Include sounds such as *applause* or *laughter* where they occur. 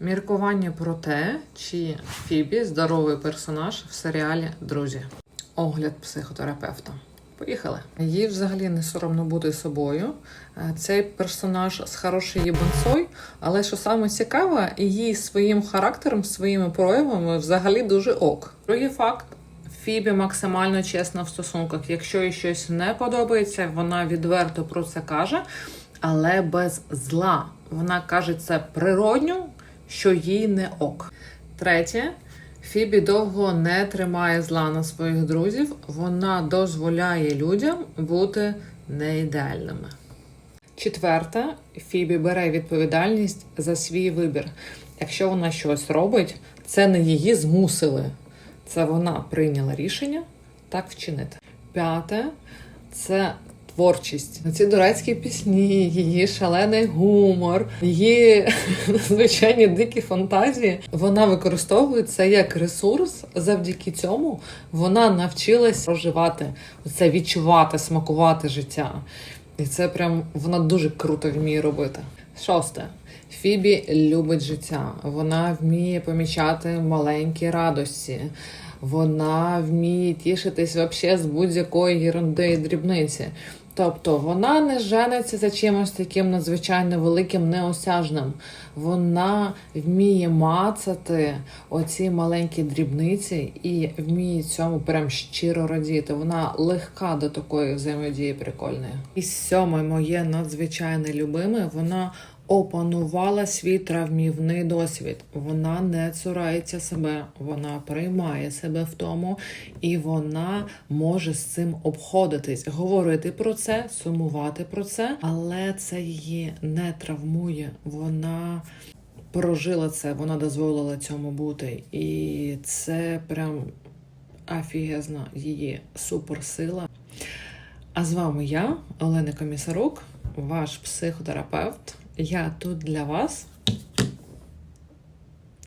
Міркування про те, чи Фібі здоровий персонаж в серіалі Друзі. Огляд психотерапевта. Поїхали. Їй взагалі не соромно бути собою. Е, Цей персонаж з хорошою єбанцой, але що саме цікаве, її своїм характером, своїми проявами взагалі дуже ок. Другий факт. Фібі максимально чесна в стосунках. Якщо їй щось не подобається, вона відверто про це каже, але без зла. Вона каже це природньо, що їй не ок. Третє. Фібі довго не тримає зла на своїх друзів. Вона дозволяє людям бути неідеальними. Четверте, Фібі бере відповідальність за свій вибір. Якщо вона щось робить, це не її змусили. Це вона прийняла рішення так вчинити. П'яте це творчість. Ці дурецькі пісні, її шалений гумор, її *laughs* звичайні дикі фантазії. Вона використовує це як ресурс. Завдяки цьому вона навчилась проживати це, відчувати, смакувати життя. І це прям вона дуже круто вміє робити. Шосте. Фібі любить життя. Вона вміє помічати маленькі радості. Вона вміє тішитись вообще з будь-якої єрунди і дрібниці. Тобто вона не жениться за чимось таким надзвичайно великим, неосяжним. Вона вміє мацати оці маленькі дрібниці і вміє цьому прям щиро радіти. Вона легка до такої взаємодії прикольної. І сьоме моє надзвичайне любиме, вона опанувала свій травмівний досвід. Вона не цурається себе, вона приймає себе в тому, і вона може з цим обходитись, говорити про це, сумувати про це, але це її не травмує. Вона прожила це, вона дозволила цьому бути. І це прям офігезна її суперсила. А з вами я, Олена Комісарук, ваш психотерапевт. Я тут для вас